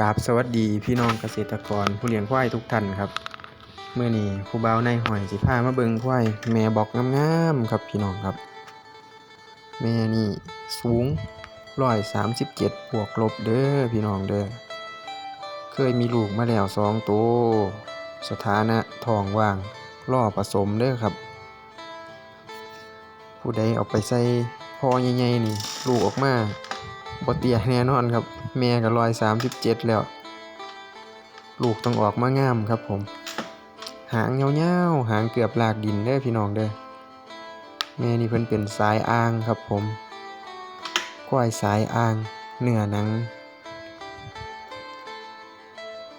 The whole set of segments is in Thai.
กราบสวัสดีพี่น้องเกษตรกรผู้เลี้ยงควายทุกท่านครับเมื่อนี้ผู้บ่าวในายหอยสิพามาเบิงควายแม่บอกงามๆครับพี่น้องครับ แม่นี่สูงร้อยสามสิบเจ็ดบวกลบเด้อพี่น้องเด้อเคยมีลูกมาแล้วสองตัวสถานะทองว่างล่อผสมเด้อครับ ผู้ใดเอาไปใส่พอใหญ่ๆนี่ลูกออกมาบ่เตียแน่นอนครับ แม่ก็ร้อยสามสิบเจ็ดแล้ว ลูกต้องออกมางามครับผม หางเงาๆหางเกือบลากดินเด้อพี่น้องเด้อแม่นี่เพิ่นเป็นสายอ่างครับผมกล้วยสายอ่างเนื้อหนัง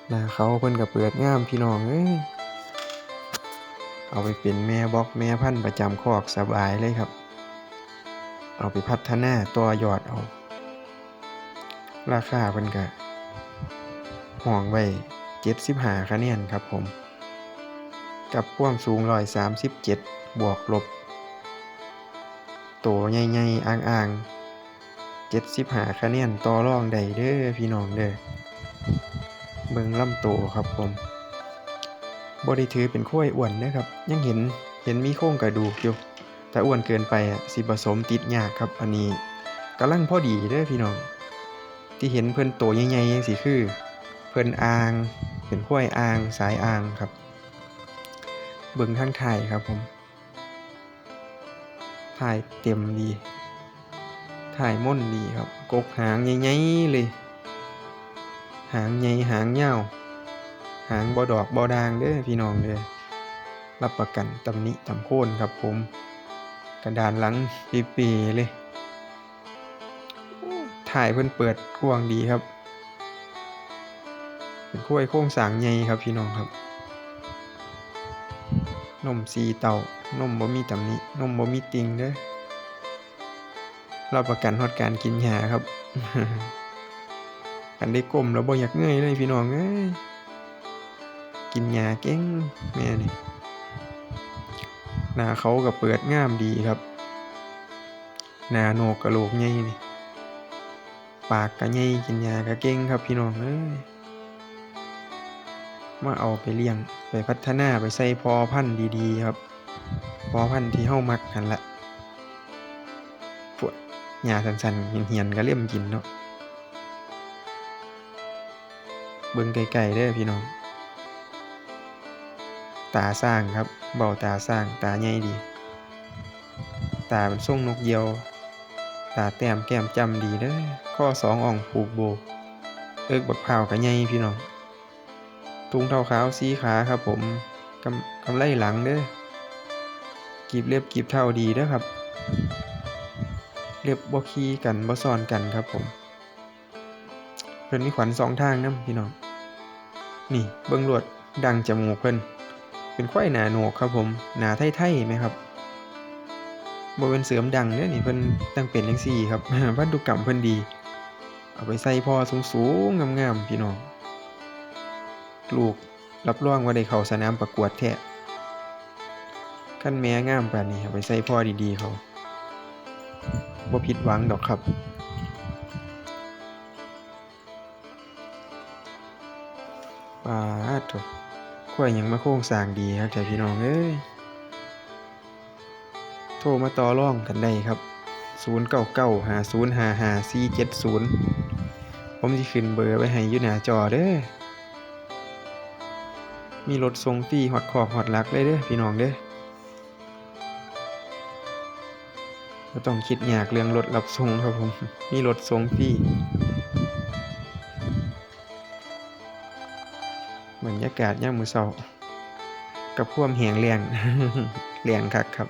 หน้าเขาเพิ่นก็เปิดงามพี่น้องเอ้ยเอาไปเป็นแม่บล็อกแม่พันธุ์ประจำคอกสบายเลยครับ เอาไปพัฒนาต่อยอดเอา ราคาเพิ่นก็ห้องไว้75คะแนนครับผม กับความสูง137 บวกลบโตใหญ่ๆอ่างๆ75คะแนนต่อรองได้เด้อพี่น้องเด้อเบิ่งลำโตครับผมบ่ได้ถือเป็นข้อยอ้วนนะครับ ยังเห็นเห็นมีโครงกระดูกอยู่ถ้าอ้วนเกินไปอะสิผสมติดยากครับอันนี้กำลังพอดีเด้อพี่น้อง ที่เห็นเพิ่นโตใหญ่ๆจังซี่คือ เพิ่นอ่างเป็นข้อยอ่างสายอ่างครับ เบิ่งทางถ่ายครับผมถ่ายเต็มดีถ่ายม่นดีครับ กกหางใหญ่ๆเลย หางใหญ่หางยาวหางบ่ดอกบ่ดางเด้อพี่น้องเด้อรับประกันตำหนิตำโคนครับผม กระดานหลังปีๆเลย ถ่ายเพิ่นเปิดกว้างดีครับ เป็นกล้วยโค้งสางใหญ่ครับพี่น้องครับ นมสีเต่านมบ่มีตำหนินมบ่มีติงเด้อรับประกันฮอดการกินยาครับอันได้ก้มแล้วบ่อยากเงยเลยพี่น้องเอ้ยกินยาเก่งแม่นี่หน้าเขาก็เปิดงามดีครับหน้าโนกกะโหลกใหญ่นี่ ปากก็ใหญ่กินยาก็เก่งครับพี่น้องเอ้ยมาเอาไปเลี้ยงไปพัฒนาไปใส่พอพันธุ์ดีๆครับ พอพันธุ์ที่เฮามักกันละพวกหญ้าสันๆเหี่ยนๆก็เล่มกินเนาะเบิ่งไกลๆเด้อพี่น้อง ตาสร้างครับเบาตาสร้างตาใหญ่ดี ตาเป็นทรงนกเหยี่ยว ตาแต้มแก้มจำดีเด้อข้อสองอ่องผูกโบเอิกบักพร้าวก็ใหญ่พี่น้องทุงเท้าขาวสีขาครับผมกำกำไลหลังเด้อกีบเล็บกีบเท้าดีเด้อครับ เล็บบ่ขี้กันบ่ซ้อนกันครับผมเพิ่นมีขวัญสองทางนํพี่น้องนี่เบิ่งลวดดังจมูกเพิ่นเป็นควายหนาโหนกครับผมหนาไทยๆไหมครับ บ่เป็นเสริมดังเด้อนี่เพิ่นตั้งเป็นจังซี่ครับพันธุกรรมเพิ่นดี เอาไปใส่พ่อสูงๆงามๆพี่น้อง ลูกรับรองว่าได้เข้าสนามประกวดแท้คันแม่งามปานนี้เอาไปใส่พ่อดีๆเขาบ่ผิดหวังดอกครับปาดโถข่อยยังมาโค้งสร้างดีครับแต่พี่น้องเอ้ย โทรมาต่อรองกันได้ครับ 0995055470 ผมสิขึ้นเบอร์ไว้ให้อยู่หน้าจอเด้อ มีรถส่งฟรีฮอดคอกฮอดหลักเลยเด้อพี่น้องเด้อบ่ต้องคิดยากเรื่องรถรับส่งครับผม มีรถส่งฟรีบรรยากาศยามมื้อเช้ากับควมแห้งแล้งแล้งคักครับ